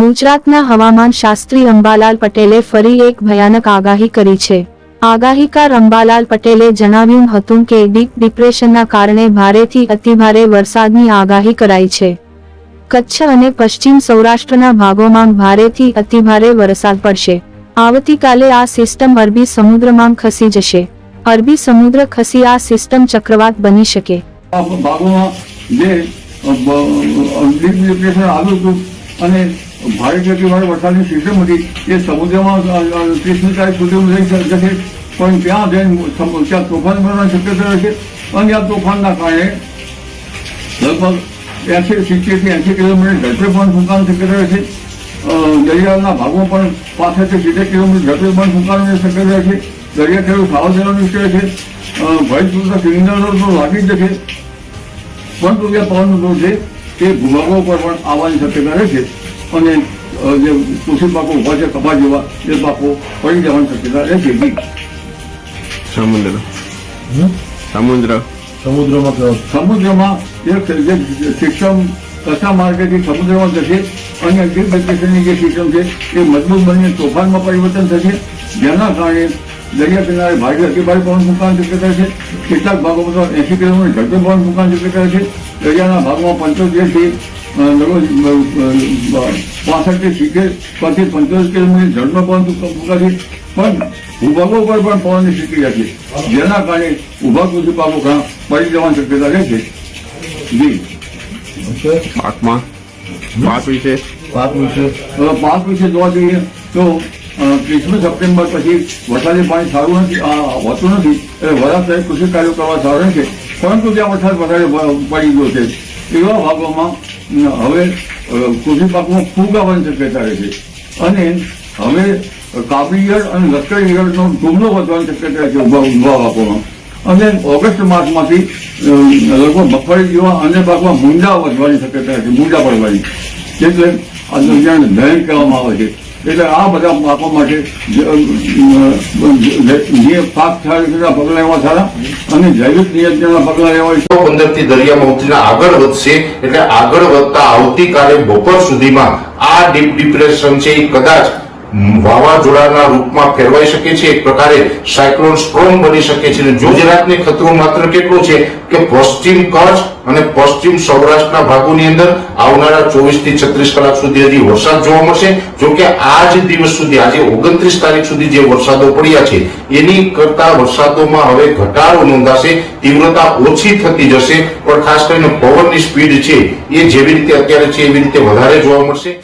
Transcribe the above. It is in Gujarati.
ગુજરાતના હવામાન શાસ્ત્રી અંબાલાલ પટેલે ફરી એક ભયાનક આગાહી કરી છે. આગાહીકાર અંબાલાલ પટેલે જણાવ્યું હતું કે ડીપ ડિપ્રેશનના કારણે ભારેથી અતિભારે વરસાદની આગાહી કરાઈ છે. કચ્છ અને પશ્ચિમ સૌરાષ્ટ્રના ભાગોમાં ભારેથી અતિભારે વરસાદ પડશે. આવતીકાલે આ સિસ્ટમ અરબી સમુદ્રમાં ખસી જશે. અરબી સમુદ્ર ખસી આ સિસ્ટમ ચક્રવાત બની શકે. અને ભારે ગતિવાળી વરસાદની સિસ્ટમ હતી, એ સમુદ્રમાં ત્રીસમી તારીખ સુધી રહી જશે. પણ ત્યાં જઈને ત્યાં તોફાન બનવાની શક્યતા રહેશે. અને આ તોફાનના કારણે લગભગ એસી, સિત્તેરથી એસી કિલોમીટર ઝડપે પણ ફૂંકાવાની શક્યતા રહેશે. દરિયાના ભાગો પણ પાસેથી સિત્તેર કિલોમીટર ઝડપે પણ ફૂંકાવાની શક્યતા રહેશે. દરિયા ખેડૂત સાવધ રહેવાનું છે. ભયપૂર્વક સિલિન્ડરો તો લાગી જ જશે. પણ જે પવનનો દોર છે તે ભૂભાગો પર પણ આવવાની શક્યતા રહેશે. અને જે કૃષિ પાકો ઊભા છે કપા જેવા એ પાકો પડી જવાની શક્યતા રહેશે સમુદ્ર. સમુદ્ર. સમુદ્રમાં સમુદ્રમાં જે સિસ્ટમ કચ્છા માર્કેટથી સમુદ્રમાં જશે અને એગ્રીકલ્ચરની જે સિસ્ટમ છે એ મજબૂત બનીને તોફાનમાં પરિવર્તન થશે. જેના કારણે દરિયા કિનારે ભારે અતિભારે પવન ફૂંકાણ શક્યતા છે. કેટલાક ભાગોમાં તો એસી કિલોમીટર ઝડપે પવન ફૂંકાણ શક્યતા છે. દરિયાના ભાગમાં પંચોતેરથી પાસઠથી સિત્તેર પછી પંચોતેર કિલોમીટર ઝડપે પવન ફૂંકાશે પણ ભૂભાગો પર પણ પવનની સ્થિતિ છે જેના કારણે ઊભા કૃષિ પાકો ઘણા પડી જવાની શક્યતા રહેશે જી ઓકે પાકમાં પાક વિશે પાક વિશે પાક વિશે જોવા જઈએ તો ત્રીસમી સપ્ટેમ્બર પછી વરસાદી પાણી સારું નથી હોતું નથી એટલે વરસાદ સહિત કૃષિ કાર્યો કરવા સારું છે પરંતુ ત્યાં વરસાદ વધારે પડી ગયો છે. એવા ભાગોમાં હવે કૃષિ પાકમાં ફૂગ શક્યતા રહે છે. અને હવે કાબરી ઈયળ અને લશ્કરી ઈયળનો ધૂમનો વધવાની શક્યતા છે ઊભા ઊભા પાકોમાં અને ઓગસ્ટ માસમાંથી લગભગ મગફળી જેવા અન્ય પાકમાં મૂંડા વધવાની શક્યતા છે, મૂંડા પડવાની. એટલે આ દરમિયાન દયન કહેવામાં આવે છે. એટલે આ બધા પાકો માટે જે, પાક થાય તેના પગલાં એવા સારા. અને જૈવિક નિયંત્રણના પગલાં લેવા પંદરથી દરિયામાં ઉતરીને આગળ વધશે એટલે આગળ વધતા આવતીકાલે બપોર સુધીમાં આ ડીપ ડિપ્રેશન છે એ કદાચ વાવાઝોડાના રૂપમાં ફેરવાઈ શકે છે, એક પ્રકારે સાયક્લોન સ્ટ્રોમ બની શકે છે. જો ગુજરાતને ખતરો માત્ર કેટલો છે કે પશ્ચિમ કચ્છ અને પશ્ચિમ સૌરાષ્ટ્રના ભાગોની અંદર આવનારા ચોવીસથી છત્રીસ કલાક સુધી હજી વરસાદ જોવા મળશે. જો કે આ જ દિવસ સુધી, આજે ઓગણત્રીસ તારીખ સુધી જે વરસાદો પડ્યા છે, એની કરતા વરસાદોમાં હવે ઘટાડો નોંધાશે, તીવ્રતા ઓછી થતી જશે. પણ ખાસ કરીને પવનની સ્પીડ છે, એ જેવી રીતે અત્યારે છે, એવી રીતે વધારે જોવા મળશે.